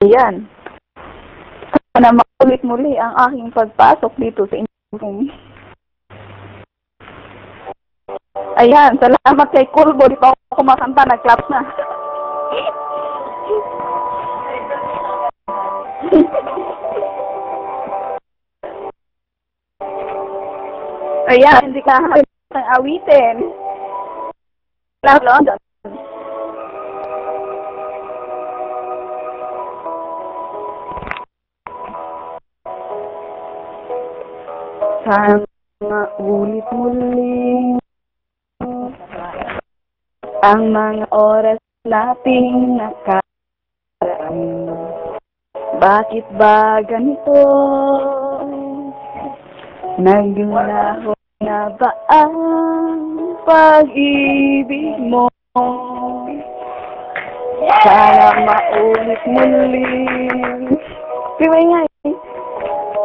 Ayan. Sana maulit muli ang aking pagpasok dito sa inyong Ayan, salamat kay Kulbo. Di pa ako kumakanta, nag-clap na. Ayan, hindi ka ng awitin. Love Sana ulit muli ang mga oras nating nakaraan. Bakit ba ganito? Naglaho na ba ang pag-ibig mo? Sana maulit muli. Piway nga eh.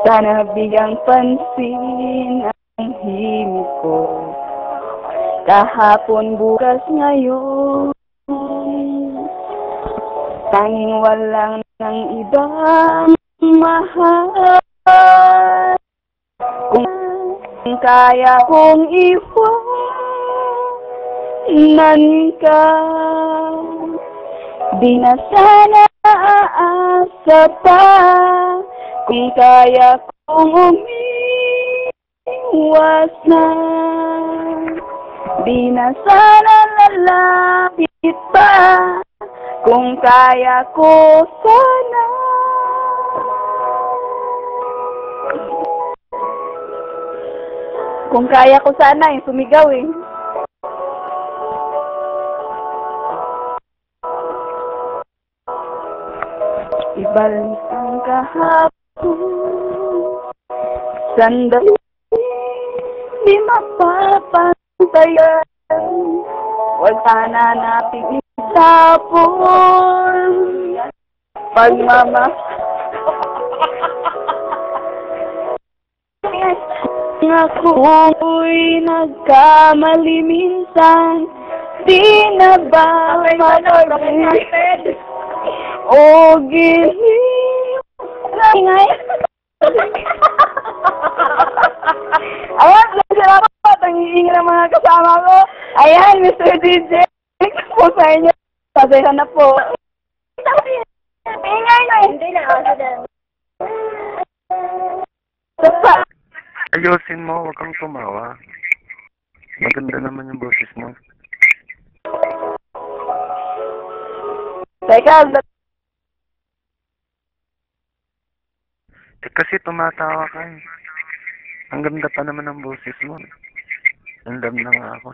Sana bigang pansin ang himig ko. Kahapon, bukas, ngayon. Tanging walang ng ibang mahal. Kung kaya kong iwanan ka, di na sana aasa pa. Kung kaya kong umiwas na, di na sana lalapit pa. Kung kaya ko sana. Kung kaya ko sana, yung sumigaw eh. Ibalik ang kahapon Sandali Di mapapantayan. Huwag sana nating itapon Pagmama Ako'y nagkamali minsan Di na ba mabalik O giliw Ingay Ayan, salamat Ang iingi ng mga kasama ko Ayan, Mr. DJ Thanks po sa inyo Pasensya na po Ingay na Hindi na ako din. Sa Ayusin mo, huwag kang tumawa. Maganda naman yung boses mo. Teka, Eh kasi tumatawa ka eh. Ang ganda pa naman ng boses mo. Ang dam nga ako.